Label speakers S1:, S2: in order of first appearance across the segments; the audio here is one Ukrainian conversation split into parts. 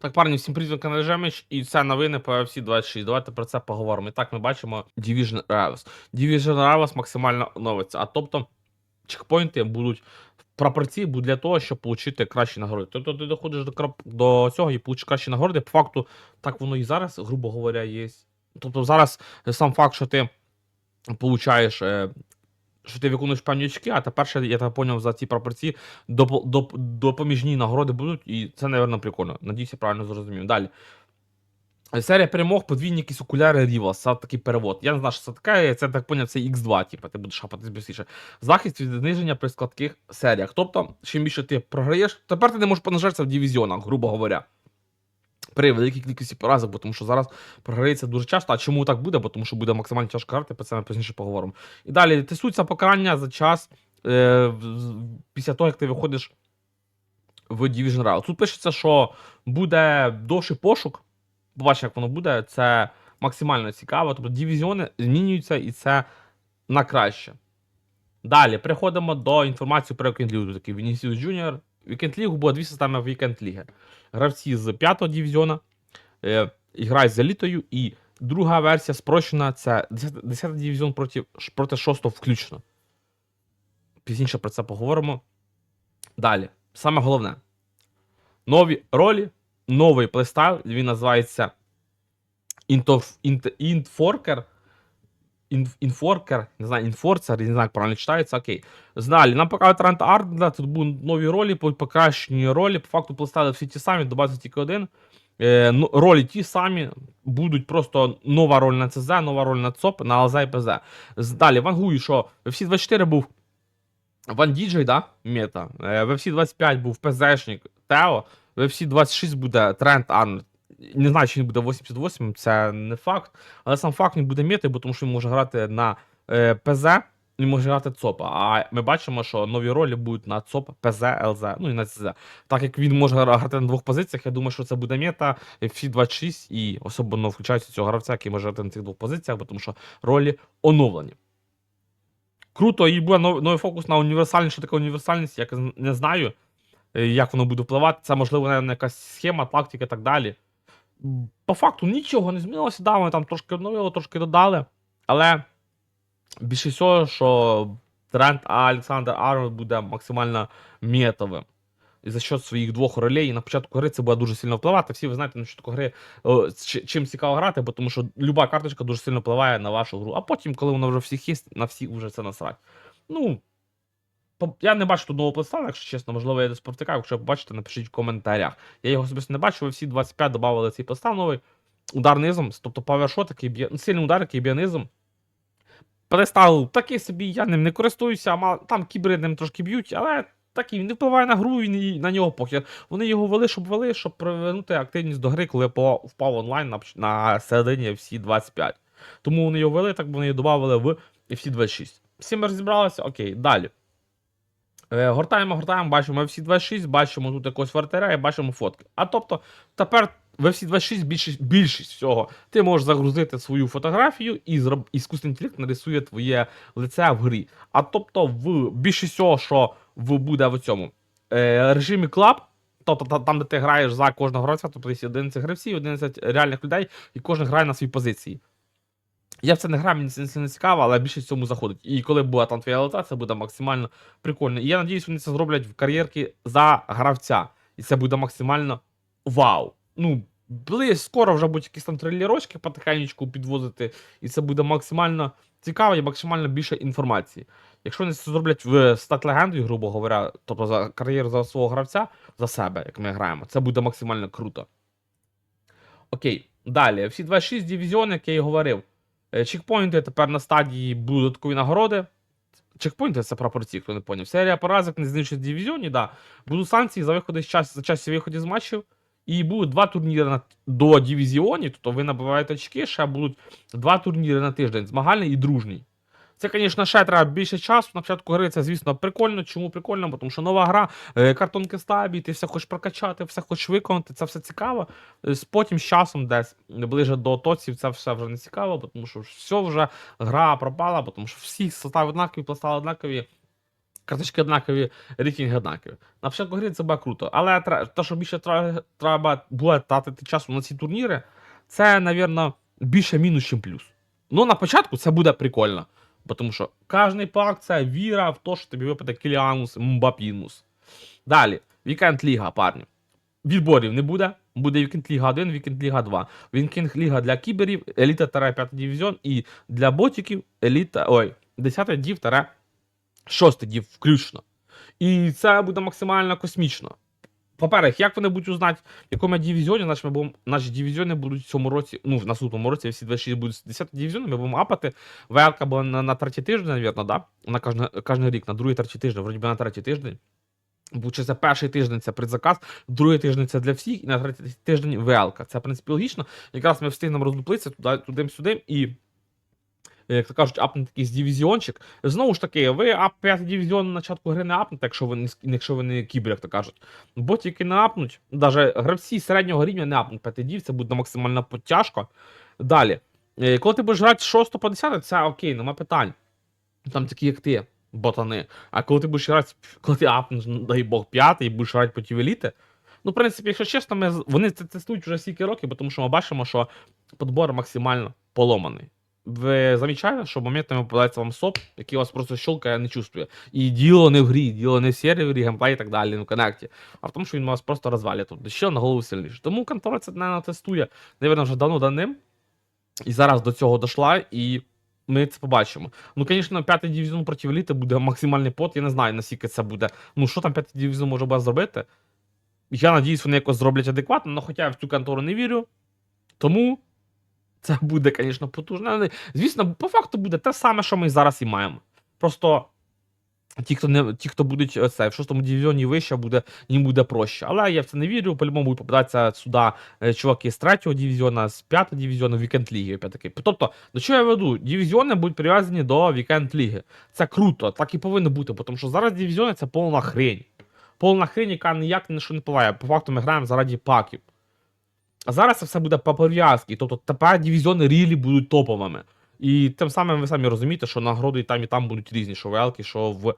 S1: Так, парні, всім привіт, на каналі Жеміч, і це новини по UFC 26. Давайте про це поговоримо. І так, ми бачимо Division Rivals. Division Rivals максимально оновиться, а тобто чекпоінти будуть в пропорції для того, щоб отримати кращі нагороди. Тобто ти доходиш до, до цього і получиш кращі нагороди. По факту, так воно і зараз, грубо говоря, є. Тобто зараз сам факт, що ти получаєш. Що ти виконуєш певні очки, а тепер я так поняв, за ці пропорції доп, доп, допоміжні нагороди будуть, і це, напевно, прикольно. Надіюся, правильно зрозумів. Далі. Серія перемог, подвійні якісь окуляри Ріва, це такий перевод. Я не знаю, що це таке, це так поняв, це X2, типу, ти будеш хапати більше. Захист від зниження при складких серіях. Тобто, чим більше ти програєш, тепер ти не можеш понажатися в дивізіонах, грубо говоря. При великій кількості поразок, бо тому що зараз програється дуже часто. А чому так буде? Бо тому що буде максимально тяжко грати, про це ми пізніше поговоримо. І далі тестується покарання за час е, після того, як ти виходиш в Division Round. Тут пишеться, що буде довший пошук. Побачимо, як воно буде. Це максимально цікаво. Тобто дивізіони змінюються і це на краще. Далі переходимо до інформації про League. Такий Vinicius Junior. Weekend League буде дві системи Weekend League. Гравці з 5-го дивізіона е, грають з елітою, і друга версія спрощена це 10 дивізіон проти, проти 6-го включно. Пізніше про це поговоримо. Далі, саме головне: нові ролі, новий плейстайл. Він називається Intof- Int- Intforker. Ін- Інфоркер, не знаю, інфорцер, не знаю, як правильно читається, окей. Далі, нам показують Рант Ардла, тут будуть нові ролі, покращені ролі. По факту плейстайли всі ті самі, добавиться тільки один. Е, ну, ролі ті самі, будуть просто нова роль на ЦЗ, нова роль на ЦОП, на ЛЗ і ПЗ. Далі, вангую, що в всі 24 був Ван Діджей, да? Мета. Е, всі 25 був ПЗшник Тео. В всі 26 буде Трент Арнольд. Не знаю, чи він буде 88, це не факт. Але сам факт він буде м'яти, бо тому що він може грати на е, ПЗ, він може грати ЦОПа. А ми бачимо, що нові ролі будуть на ЦОП, ПЗ, ЛЗ, ну і на ЦЗ. Так як він може грати на двох позиціях, я думаю, що це буде мета всі 26 і особливо включається цього гравця, який може грати на цих двох позиціях, бо тому що ролі оновлені. Круто, і буде нов- новий фокус на універсальність. Що таке універсальність, я не знаю, е, як воно буде впливати. Це, можливо, наверное, якась схема, тактика і так далі. По факту нічого не змінилося. Да, вони там трошки обновили, трошки додали. Але більше всього, що тренд Олександр Арнольд буде максимально метовим. І за счет своїх двох ролей і на початку гри це буде дуже сильно впливати. Всі ви знаєте, на початку гри чим цікаво грати, бо тому що люба карточка дуже сильно впливає на вашу гру. А потім, коли вона вже всіх є, на всіх вже це насрать. Ну, я не бачу тут нового плейстайла, якщо чесно, можливо, я десь повтикаю. Якщо побачите, напишіть в коментарях. Я його особисто не бачу, ви всі 25 додавали цей плейстайл новий. Удар низом, тобто павершот, такий б'є, ну, сильний удар, який б'є низом. Плейстайл такий собі, я ним не користуюся, мал- там кібери ним трошки б'ють, але такий він не впливає на гру і на нього похер. Вони його вели, щоб вели, щоб привернути активність до гри, коли я впав онлайн на, на середині всі 25. Тому вони його вели, так вони його додавали в FC 26. Всі ми розібралися, окей, далі. Е, Гортаємо, гортаємо, бачимо FC 26, бачимо тут якогось вартаря і бачимо фотки. А тобто, тепер в FC 26 більшість, більшість всього. Ти можеш загрузити свою фотографію і зроб... іскусний інтелект нарисує твоє лице в грі. А тобто, в більшість всього, що в буде в цьому е, режимі Club, тобто там, де ти граєш за кожного гравця, тобто є 11 гравців, 11 реальних людей, і кожен грає на своїй позиції. Я в це не граю, мені це не цікаво, але більшість в цьому заходить. І коли буде там твоя лица, це буде максимально прикольно. І я надіюсь, вони це зроблять в кар'єрки за гравця. І це буде максимально вау. Ну, бли, скоро вже будуть якісь там трилірочки потихеньку підвозити, і це буде максимально цікаво і максимально більше інформації. Якщо вони це зроблять в стат легендою, грубо говоря, тобто за кар'єру за свого гравця, за себе, як ми граємо, це буде максимально круто. Окей, далі. Всі 26 дивізіони, як я і говорив. Е, Чекпоінти тепер на стадії будуть додаткові нагороди. Чекпоінти це прапорці, хто не поняв. Серія поразок не знищить дивізіоні, да. Будуть санкції за виходи з час, за час виходів з матчів. І будуть два турніри на, до дивізіонів, тобто ви набиваєте очки, ще будуть два турніри на тиждень, змагальний і дружній. Це, звісно, ще треба більше часу. На початку гри це, звісно, прикольно. Чому прикольно? Бо Тому що нова гра, е, картонки стабі, ти все хочеш прокачати, все хочеш виконати, це все цікаво. Е, Потім з часом, десь ближе до тоців, це все вже не цікаво, бо тому що все вже гра пропала, бо тому що всі состави однакові, пластали однакові. Карточки однакові, рейтинги однакові. На початку гри це буде круто. Але те, що більше треба буде тратити часу на ці турніри, це, навірно, більше мінус, ніж плюс. Ну, на початку це буде прикольно. Бо Тому що кожний пак це віра в те, що тобі випаде Кіліанус, Мбапінус. Далі, Вікенд Ліга, парні. Відборів не буде. Буде Вікенд Ліга 1, Вікенд Ліга 2. Вікенд Ліга для кіберів, еліта 5 дивізіон і для ботиків еліта. Ой, 10 дів 6 дів включно. І це буде максимально космічно. По-перше, як вони будуть узнати, в якому дивізіоні, значить ми будемо, наші дивізіони будуть в цьому році, ну, в наступному році всі 26 будуть 10 дивізіони, ми будемо апати. ВЛК була на, на третій тиждень, навірно, да? На кожен, кожен рік, на другий третій тиждень, вроді би на третій тиждень. Бо це перший тиждень це предзаказ, другий тиждень це для всіх, і на третій тиждень ВЛК. Це, в принципі, логічно. Якраз ми встигнемо роздуплитися туди, туди-сюди і. Як то кажуть, апнути якийсь дивізіончик. Знову ж таки, ви ап 5 дивізіон на початку гри не апнете, якщо ви не, якщо ви не кібер, як то кажуть. Бо тільки не апнуть, навіть гравці середнього рівня не апнуть 5 дів, це буде максимально потяжко. Далі. Е, Коли ти будеш грати з 6 по 10, це окей, нема питань. Там такі, як ти, ботани. А коли ти будеш грати, коли ти апнеш, ну, дай Бог, п'ятий, і будеш грати проти еліти. Ну, в принципі, якщо чесно, ми, вони це тестують вже стільки років, тому що ми бачимо, що подбор максимально поломаний. Ви замічаєте, що моментами попадається вам соп, який вас просто щелкає, не чувствує. І діло не в грі, діло не в сервері, геймплей і так далі, ну, коннекті. А в тому, що він вас просто розвалює тут. Ще на голову сильніше. Тому контора це не тестує, навірно, вже давно даним. І зараз до цього дійшла, і ми це побачимо. Ну, звісно, п'ятий дивізіон проти еліти буде максимальний пот. Я не знаю, наскільки це буде. Ну, що там п'ятий дивізіон може буде зробити. Я надіюсь, вони якось зроблять адекватно, але хоча я в цю контору не вірю. Тому це буде, звісно, потужно. Але, Звісно, по факту буде те саме, що ми зараз і маємо. Просто ті, хто не ті, хто будуть е, це, в шостому дивізіоні вище, буде, їм буде проще. Але я в це не вірю. По-любому будуть попадатися сюди е, чуваки з третього дивізіона, з п'ятого дивізіону, вікенд ліги. Опять-таки. Тобто, до чого я веду? Дивізіони будуть прив'язані до вікенд ліги. Це круто, так і повинно бути, тому що зараз дивізіони це повна хрень. Повна хрень, яка ніяк на що не впливає. По факту ми граємо заради паків. А зараз це все буде по пов'язки. Тобто тепер дивізіони рілі будуть топовими. І тим самим ви самі розумієте, що нагороди і там, і там будуть різні, що в Елки, що в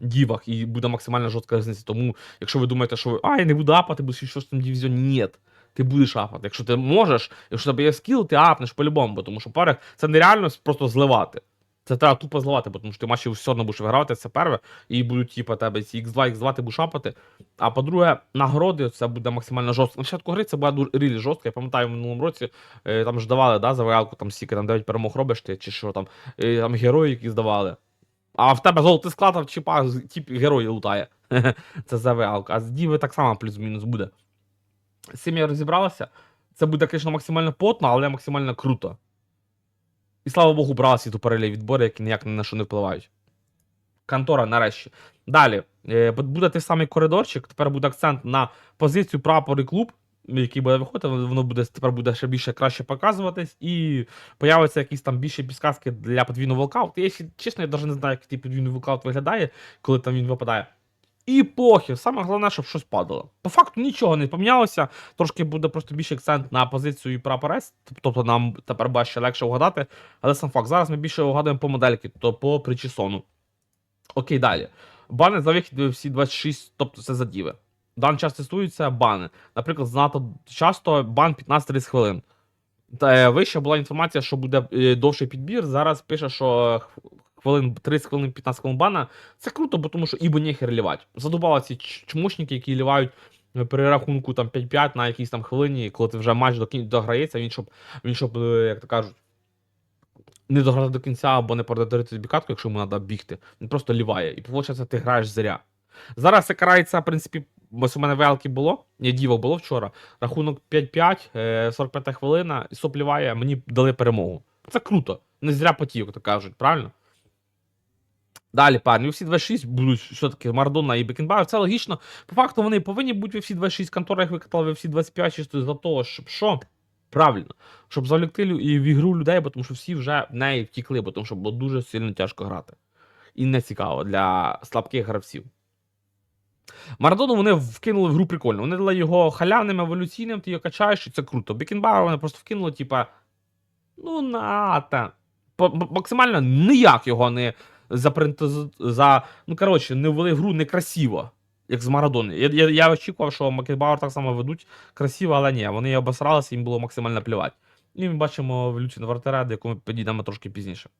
S1: дівах, і буде максимально жорстка різниця. Тому, якщо ви думаєте, що а, я не буду апати, бо що в цьому дивізіоні, ні. Ти будеш апати. Якщо ти можеш, якщо тебе є скіл, ти апнеш по-любому, бо тому що парах це нереально просто зливати. Це треба тупо зливати, бо тому що ти матчі все одно будеш вигравати, це перше, і будуть, типу, тебе ці X2, X2 ти будеш апати. А по-друге, нагороди це буде максимально жорстко. На початку гри це буде дуже рілі жорстко. Я пам'ятаю, в минулому році е, там ж давали, да, за варіалку, там стільки там 9 перемог робиш ти, чи що там, е, там герої якісь давали. А в тебе золотий склад, а в чіпа з- тип герої лутає. це за варіалку. А з діви так само плюс-мінус буде. З цим я розібралася. Це буде, звісно, максимально потно, але максимально круто. І слава Богу, брала світу паралелі відбори, які ніяк на що не впливають. Контора нарешті. Далі. Е, буде той самий коридорчик. Тепер буде акцент на позицію прапор і клуб, який буде виходити. Воно буде тепер буде ще більше краще показуватись. І появиться якісь там більше підсказки для подвійного волкауту. Я, якщо чесно, я навіть не знаю, як той подвійний волкаут виглядає, коли там він випадає. І похер, саме головне, щоб щось падало. По факту нічого не помінялося. Трошки буде просто більше акцент на позицію і прапорець, тобто нам тепер ще легше вгадати. Але сам факт, зараз ми більше вгадуємо по модельки, то по причесону. Окей, далі. Бани за вихід всі 26, тобто це за діви. Дан час тестуються бани. Наприклад, занадто часто бан 15-30 хвилин. Та е, вища була інформація, що буде е, довший підбір. Зараз пише, що хвилин 30 хвилин, 15 хвилин бана. Це круто, бо тому що ібо нехер лівати. Задубали ці чмошники, які лівають е, при рахунку там 5-5 на якійсь там хвилині, коли ти вже матч дограється, він щоб, він щоб, е, як то кажуть, не дограти до кінця або не продати тобі катку, якщо йому треба бігти. Він просто ліває. І виходить, ти граєш зря. Зараз це карається, в принципі, ось у мене велки було, ні, діво було вчора. Рахунок 5-5, е, 45 хвилина, і соп ліває, мені дали перемогу. Це круто. Не зря потів, як то кажуть, правильно? Далі, парні, всі 26 будуть все-таки Мардона і Бекенбауер. Це логічно. По факту вони повинні бути всі 26 контора, їх викатали всі 25 чисто за того, щоб що? Правильно, щоб завлекти і в ігру людей, бо тому що всі вже в неї втікли, бо тому що було дуже сильно тяжко грати. І не цікаво для слабких гравців. Марадону вони вкинули в гру прикольно. Вони дали його халявним, еволюційним, ти його качаєш, і це круто. Бекенбауер вони просто вкинули, типа. Ну, на та. Максимально ніяк його не за, принтез- за ну коротше, не ввели гру некрасиво, як з Марадони. Я, я, я очікував, що Макетбауер так само ведуть красиво, але ні, вони обосралися, їм було максимально плювати. І ми бачимо еволюцію на вратаря, до якої ми підійдемо трошки пізніше.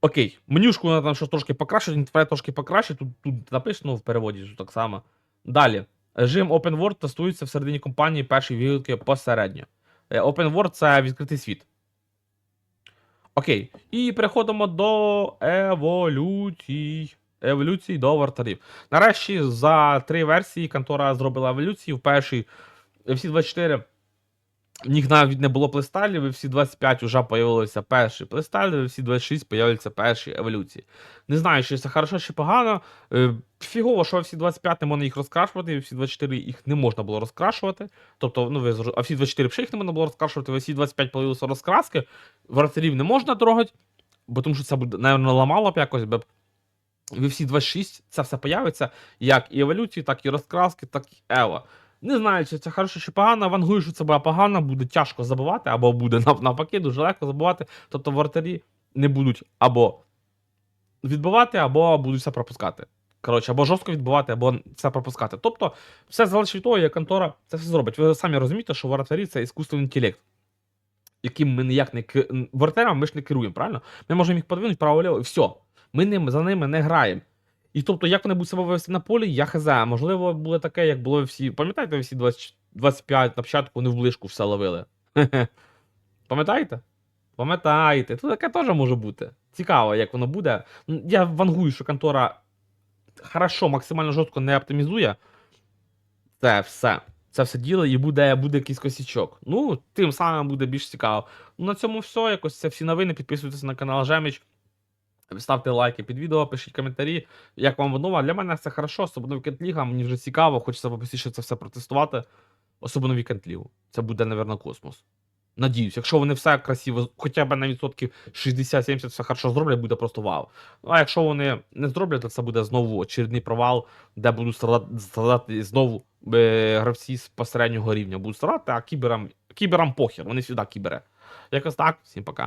S1: Окей, менюшку треба там щось трошки покращити, інтерфейс трошки покращити, тут, тут написано в переводі, що так само. Далі. Режим Open World тестується всередині компанії перші відгуки посередньо. Е, Open World це відкритий світ. Окей. І переходимо до еволюцій. Еволюції до вартарів. Нарешті за три версії контора зробила еволюцію. В першій всі 24 в них навіть не було плейстайлів, і всі 25 вже з'явилися перші плейстайли, і всі 26 з'являються перші еволюції. Не знаю, чи це хорошо чи погано. Е, Фігово, що всі 25 не можна їх розкрашувати, всі 24 їх не можна було розкрашувати. Тобто, ну ви а всі 24 ще їх не можна було розкрашувати, всі 25 появилися розкраски. Вратарів не можна трогати, бо тому що це буде, напевно, ламало б якось би. Ви всі 26 це все появиться, як і еволюції, так і розкраски, так і ева. Не знаю, чи це хорошо чи погано. Вангую, що це буде погано, буде тяжко забувати, або буде навпаки, дуже легко забувати. Тобто вратарі не будуть або відбивати, або будуть все пропускати. Коротше, або жорстко відбивати, або все пропускати. Тобто, все залежить від того, як контора це все зробить. Ви самі розумієте, що воротарі це іскусственний інтелект, яким ми ніяк не воротарям ми ж не керуємо, правильно? Ми можемо їх подвинути право-ліво, і все. Ми ним, за ними не граємо. І тобто, як вони будуть себе вести на полі, я хз. Можливо, буде таке, як було всі. Пам'ятаєте, всі 20, 25 на початку вони в ближку все ловили. Пам'ятаєте? Пам'ятаєте, тут таке теж може бути. Цікаво, як воно буде. Я вангую, що контора хорошо, максимально жорстко не оптимізує. Це все. Це все діло і буде, буде якийсь косячок. Ну, тим самим буде більш цікаво. На цьому все. Якось це всі новини. Підписуйтесь на канал Жеміч. Ставте лайки під відео, пишіть коментарі, як вам воно. Для мене це хорошо, особливо Вікенд Ліга. Мені вже цікаво, хочеться побисіше це все протестувати. Особливо Вікенд Лігу. Це буде, напевно, космос. Надіюсь, якщо вони все красиво, хоча б на відсотків 60-70 все хорошо зроблять, буде просто вау. Ну, а якщо вони не зроблять, то це буде знову очередний провал, де будуть страдати, страдати знову е, гравці з посереднього рівня. Будуть страдати, а кіберам, кіберам похер, вони сюди кібери. Якось так, всім пока.